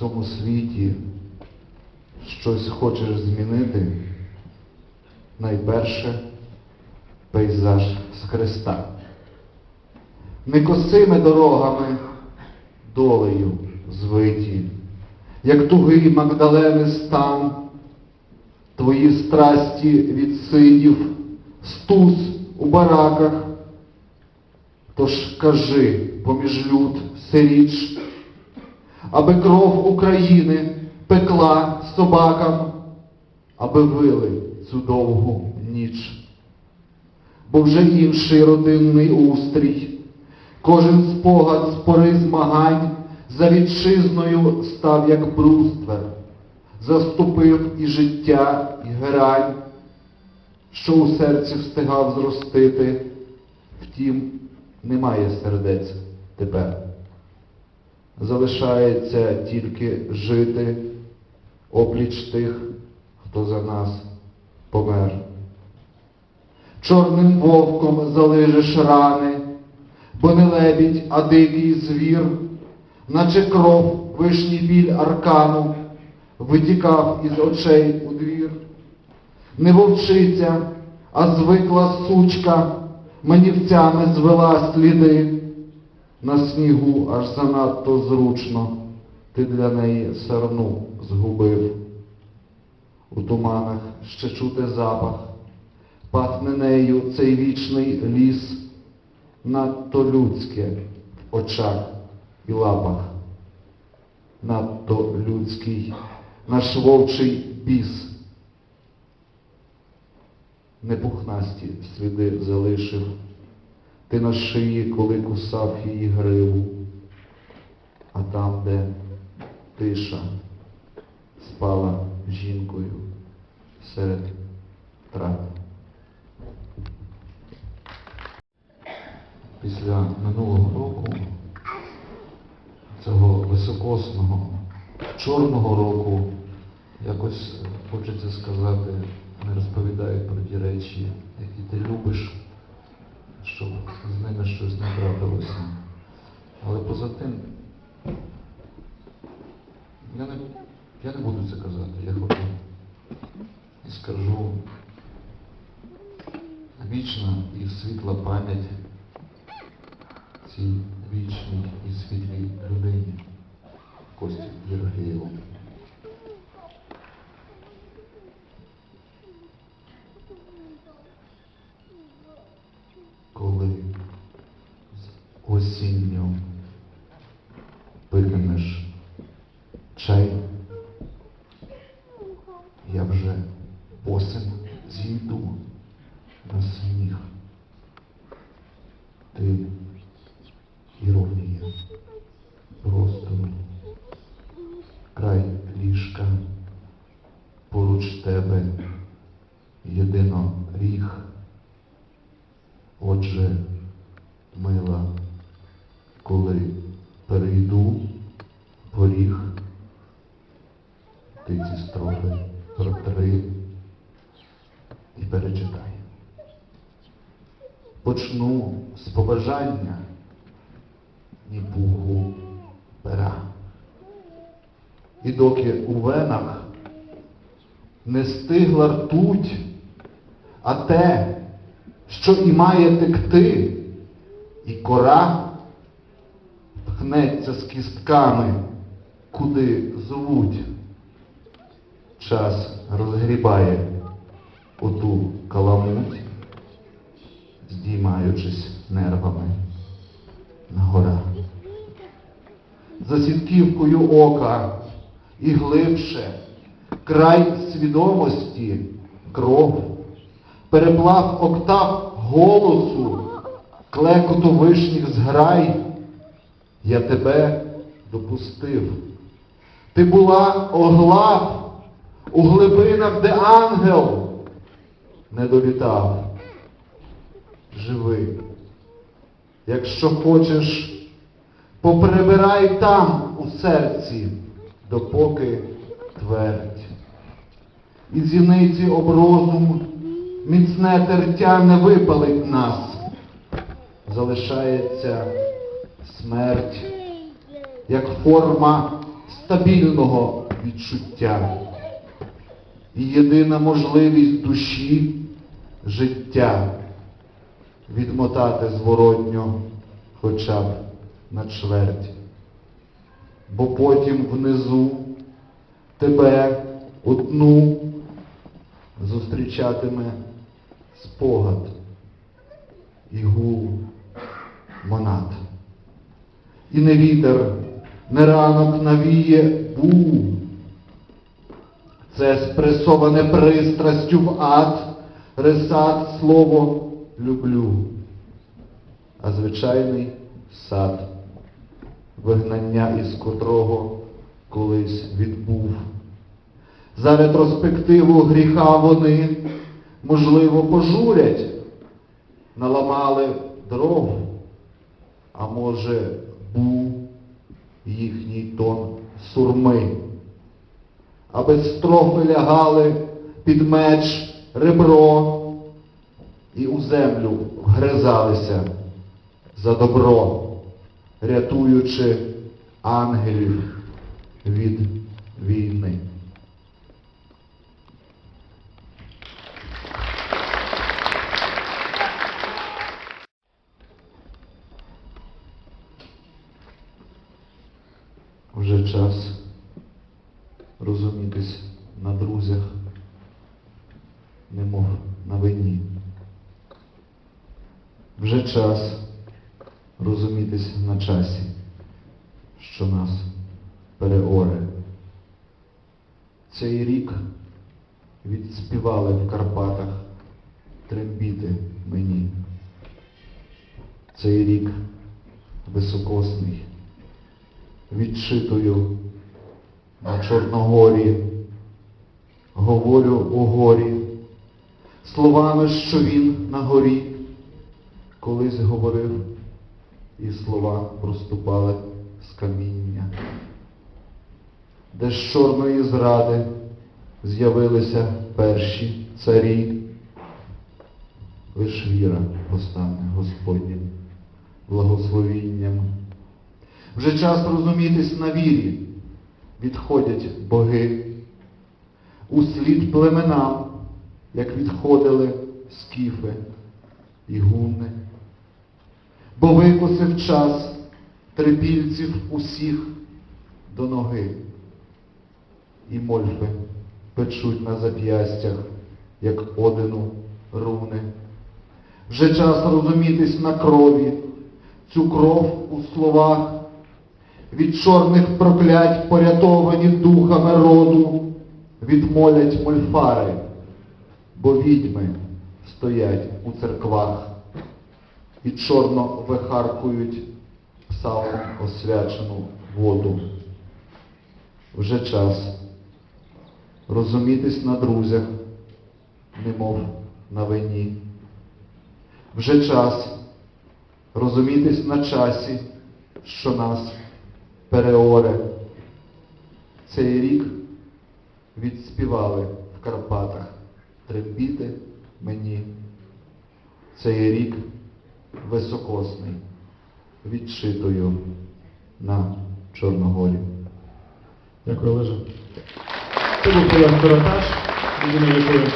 цьому світі щось хочеш змінити, найперше пейзаж з Христа. Не косими дорогами долею звиті, як тугий Магдалени стан, твої страсті відсидів, стус у бараках. Тож кажи поміж люд сиріч, аби кров України пекла собакам, аби вили цю довгу ніч. Бо вже інший родинний устрій, кожен спогад з пори змагань за вітчизною став як бруствер, заступив і життя, і герань, що у серці встигав зростити, втім, немає сердець тепер. Залишається тільки жити опліч тих, хто за нас помер. Чорним вовком залижеш рани, бо не лебідь, а дикий звір, наче кров вишній біль аркану, витікав із очей у двір. Не вовчиця, а звикла сучка, манівцями звела сліди. На снігу аж занадто зручно. Ти для неї сарну згубив. У туманах ще чути запах, пахне нею цей вічний ліс, надто людське в очах і лапах, надто людський наш вовчий біс. Непухнасті сліди залишив, ти на шиї, коли кусав її гриву, а там, де тиша спала жінкою серед трав. Після минулого року, цього високосного, чорного року, якось хочеться сказати, не розповідай про ті речі, які ти любиш, щоб з ними щось не трапилося. Але поза тим, я не, я не буду це казати, я хочу і скажу вічна і світла пам'ять цій вічній і світлій людині Кості Єргеєву. я вже босим зійду на сніг. Ти іронія простору, край ліжка поруч тебе єдино ріг. Отже, мила, коли перейду поріг, ти зі строги. 43 і перечитай. Почну з побажання ні пуху пера. І доки у венах не стигла ртуть, а те, що і має текти, і кора пхнеться з кістками, куди звуть. Час розгрібає оту каламуть, здіймаючись нервами на гора. За сітківкою ока і глибше край свідомості, кров, переплав октав голосу, клекоту вишніх зграй, я тебе допустив. Ти була оглав у глибинах, де ангел не долітав. Живи. Якщо хочеш, поприбирай там у серці, допоки твердь. І зіниці об розум міцне тертя не випалить нас. Залишається смерть, як форма стабільного відчуття. І єдина можливість душі життя відмотати зворотньо хоча б на чверть. Бо потім внизу тебе одну зустрічатиме спогад і гул монат. І не вітер, не ранок навіє бу. Це спресоване пристрастю в ад, ресад слово люблю, а звичайний сад, вигнання із котрого колись відбув. За ретроспективу гріха вони, можливо, пожурять, наламали дров, а може, був їхній тон сурми, а без строфи лягали під меч ребро і у землю вгризалися за добро, рятуючи ангелів від війни. Вже час розумітись на друзях, немов на вині. Вже час розумітись на часі, що нас переоре. Цей рік відспівали в Карпатах трембіти мені. Цей рік високосний відчитую на Чорногорі, говорю у горі, словами, що він на горі колись говорив, і слова проступали з каміння, де з чорної зради з'явилися перші царі, лиш віра постане Господнім благословінням. Вже час розумітись на вірі, відходять боги. У слід племенам, як відходили скіфи і гуни. Бо викосив час трипільців усіх до ноги. І мольфи печуть на зап'ястях, як одину руни. Вже час розумітись на крові, цю кров у словах від чорних проклять порятовані духами роду, відмолять мольфари, бо відьми стоять у церквах і чорно вихаркують псалмом освячену воду. Вже час розумітись на друзях, немов на вині. Вже час розумітись на часі, що нас переоре. Цей рік відспівали в Карпатах трембіти мені. Цей рік високосний, відшитою на Чорногорі. Дякую, Олеже. Це був людина, якою